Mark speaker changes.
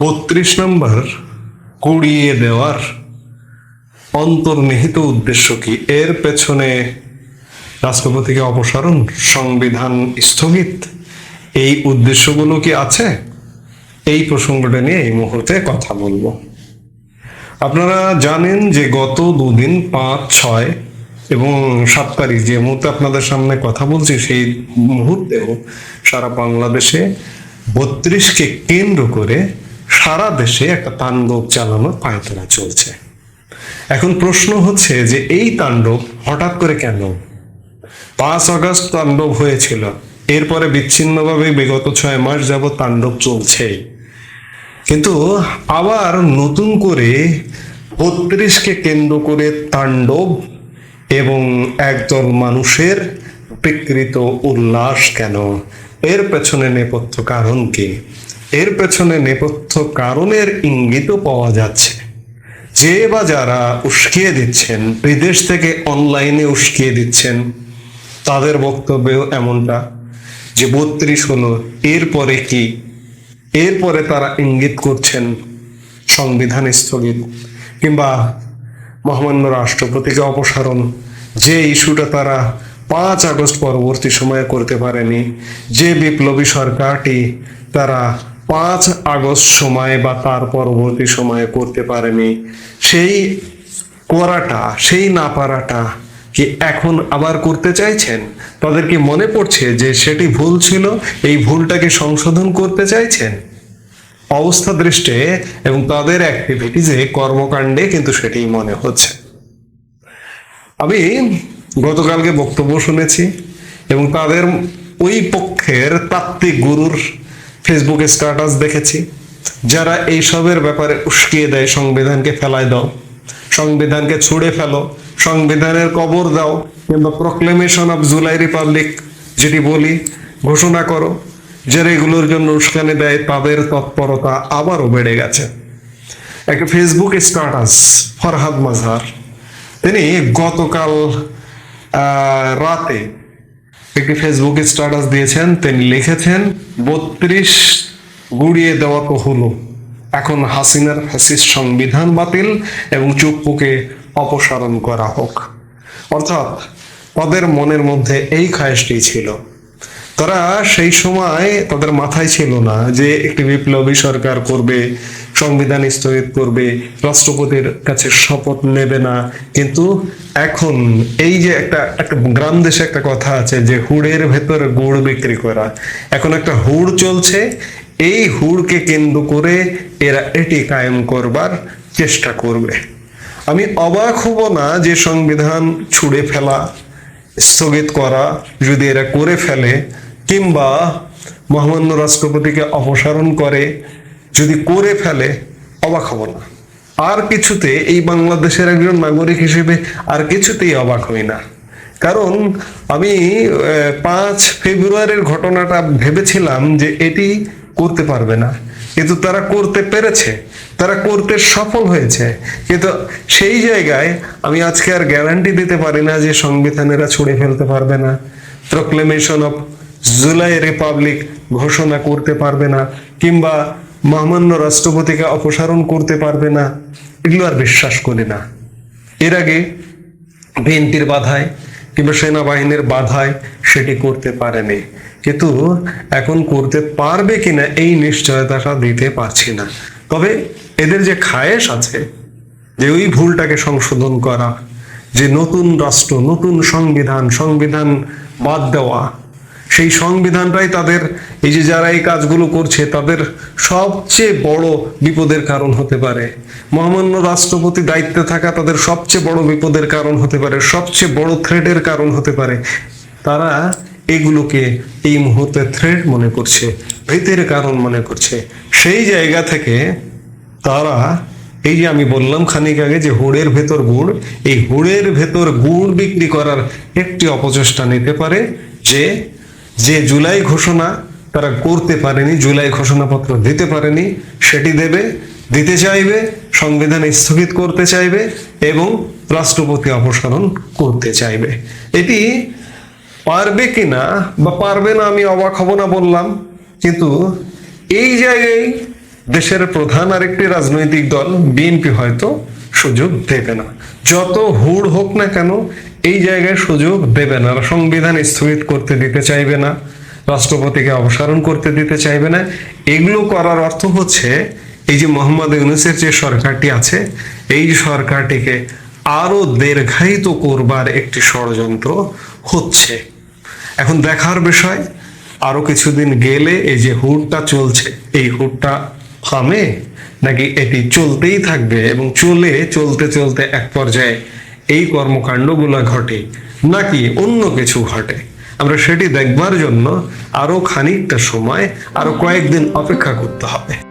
Speaker 1: বত্রিশ নম্বর কুড়িয়ে দেওয়ার অন্তর্নিহিত উদ্দেশ্য কি? এর পেছনে রাষ্ট্রপতিকে অপসারণ, সংবিধান স্থগিত, এই উদ্দেশ্যগুলো কি আছে? এই প্রসঙ্গটা নিয়ে এই মুহূর্তে কথা বলব। আপনারা জানেন যে গত দুদিন পাঁচ, ছয় এবং সাত তারিখ যে মুহূর্তে আপনাদের সামনে কথা বলছি, সেই মুহূর্তেও সারা বাংলাদেশে বত্রিশকে কেন্দ্র করে সারা দেশে একটা তাণ্ডব চালানোর পায়তারা চলছে। এখন প্রশ্ন হচ্ছে যে এই তাণ্ডব হঠাৎ করে কেন? পাঁচ আগস্ট তাণ্ডব হয়েছিল। এরপরে বিচ্ছিন্নভাবে বিগত ছয় মাস যাবত তাণ্ডব চলছেই কিন্তু আবার নতুন করে বত্রিশকে কেন্দ্র করে তাণ্ডব এবং একদল মানুষের বিকৃত উল্লাস কেন? এর পেছনে নেপথ্য কারণ কি? এর পেছনে নেপথ্য কারণের ইঙ্গিতও পাওয়া যাচ্ছে। যে বা যারা উস্কিয়ে দিচ্ছেন, বিদেশ থেকে অনলাইনে উস্কিয়ে দিচ্ছেন, তাদের বক্তব্যেও এমনটা যে বত্রিশ হলো, এরপরে কি? এরপরে তারা ইঙ্গিত করছেন সংবিধান স্থগিত। কিংবা মহামান্য রাষ্ট্রপতিকে অপসারণ, যে ইস্যুটা তারা পাঁচ আগস্ট পরবর্তী সময়ে করতে পারেনি, যে বিপ্লবী সরকারটি তারা পাঁচ আগস্ট সময়ে বা তার পরবর্তী সময়ে করতে পারেনি। সেই করাটা, সেই না পারাটা কি এখন আবার করতে চাইছেন? তাদের কি মনে পড়ছে যে সেটি ভুল ছিল? এই ভুলটাকে সংশোধন করতে চাইছেন? অবস্থা দৃষ্টে এবং তাদের অ্যাক্টিভিটিজে কর্মকাণ্ডে কিন্তু সেটাই মনে হচ্ছে। আমি গতকালকে বক্তব্য শুনেছি এবং তাদের ওই পক্ষের তাত্ত্বিক গুরুর ফেসবুকে স্ট্যাটাস দেখেছি। যারা এইসবের ব্যাপারে উস্কিয়ে দেয়, সংবিধানকে ফেলায় দাও, সংবিধানকে ছুঁড়ে ফেলো, সংবিধানের কবর দাও কিংবা প্রক্লেমেশন অফ জুলাই রিপাবলিক যেটি বলি, ঘোষণা করো যারা এগুলোর জন্য উস্কানি দেয়, তাদের তৎপরতা আবারও বেড়ে গেছে। একটা ফেসবুক স্ট্যাটাস ফরহাদ মাজহার তিনি গতকাল রাতে একটি ফেসবুক স্ট্যাটাস দিয়েছেন, তিনি লিখেছেন, বত্রিশ গুড়িয়ে দেওয়া তো হলো। এখন হাসিনার ফ্যাসিস্ট সংবিধান বাতিল এবং চুপ্পুকে অপসারণ করা হোক। অর্থাৎ তাদের মনের মধ্যে এই খায়েশটি ছিল। তারা সেই সময় তাদের মাথায় ছিল না যে একটি বিপ্লবী সরকার করবে সংবিধান স্থগিত করবে, রাষ্ট্রপতির কাছে শপথ নেবে না। কিন্তু এখন এই যে একটা একটা গ্রাম দেশে একটা কথা আছে যে হুড়ের ভেতর গুড় বিক্রি করা। এখন একটা হুড় চলছে, এই হুড়কে কেন্দ্র করে এরা এটি কায়েম করবার চেষ্টা করবে। আমি অবাক হব না যে সংবিধান ছুড়ে ফেলা, স্থগিত করা যদি এরা করে ফেলে, কিংবা মহামান্য রাষ্ট্রপতিকে অপসারণ করে যদি করে ফেলে, অবাক হব না। আর কিছুতে এই বাংলাদেশের একজন নাগরিক হিসেবে আর কিছুতেই অবাক হই না। কারণ আমি পাঁচ ফেব্রুয়ারির ঘটনাটা ভেবেছিলাম যে এটি করতে পারবে না। কিন্তু তারা করতে পেরেছে। তারা করতে সফল হয়েছে। কিন্তু সেই জায়গায় আমি আজকে আর গ্যারান্টি দিতে পারি না যে সংবিধানেরা ছুড়ে ফেলতে পারবে না। প্রক্লেমেশন অফ জুলাই রিপাবলিক ঘোষণা করতে পারবে না। কিংবা মহামান্য রাষ্ট্রপতিকে অপসারণ করতে পারবে না, এগুলো আর বিশ্বাস করি না। এর আগে বিএনপির বাধায় কিংবা সেনাবাহিনীর বাধায় সেটি করতে পারেনি। কিন্তু এখন করতে পারবে কিনা এই নিশ্চয়তাটা দিতে পারছি না। তবে এদের যে খায়েশ আছে, যে ওই ভুলটাকে সংশোধন করা, যে নতুন রাষ্ট্র, নতুন সংবিধান সংবিধান বাদ দেওয়া সেই সংবিধানটাই তাদের, এই যে যারা এই কাজগুলো করছে, তাদের সবচেয়ে বড় বিপদের কারণ হতে পারে। মহামান্য রাষ্ট্রপতি দায়িত্বে থাকা তাদের সবচেয়ে বড় বিপদের কারণ হতে পারে, সবচেয়ে বড় থ্রেডের কারণ হতে পারে। তারা এগুলোকে এই মুহূর্তে থ্রেড মনে করছে, ভীতের কারণ মনে করছে। সেই জায়গা থেকে তারা, এই যে আমি বললাম খানিক আগে যে হুড়ের ভেতর গুড়, এই হুড়ের ভেতর গুড় বিক্রি করার একটি অপচেষ্টা নিতে পারে যে যে জুলাই ঘোষণা তারা করতে পারেনি, জুলাই ঘোষণাপত্র দিতে পারেনি, সেটি দেবে, দিতে চাইবে, সংবিধান স্থগিত করতে চাইবে এবং রাষ্ট্রপতি অপসারণ করতে চাইবে। এটি পারবে কিনা বা পারবে না আমি অবাক হব না বললাম, কিন্তু এই জায়গায় দেশের প্রধান আরেকটি রাজনৈতিক দল, বিএনপি হয়তো সুযোগ দেবে না। যত হুড় হোক না কেন এই জায়গায় সুযোগ দেবে না সংবিধান স্থগিত করতে দিতে চাইবে না, রাষ্ট্রপতিকে অপসারণ করতে দিতে চাইবে না। এগুলো করার অর্থ হচ্ছে, এই যে মোহাম্মদ ইউনুসের যে সরকারটি আছে, এই সরকারটিকে আরও দীর্ঘায়িত করবার একটি ষড়যন্ত্র হচ্ছে। এখন দেখার বিষয়, আরও কিছুদিন গেলে এই যে হুডটা চলছে, এই হুডটা থামে, নাকি এটি চলতেই থাকবে এবং চলে, চলতে চলতে এক পর্যায়ে এই কর্মকাণ্ডগুলো ঘটে, নাকি অন্য কিছু ঘটে? আমরা সেটি দেখবার জন্য আরও খানিকটা সময়, আরও কয়েকদিন অপেক্ষা করতে হবে।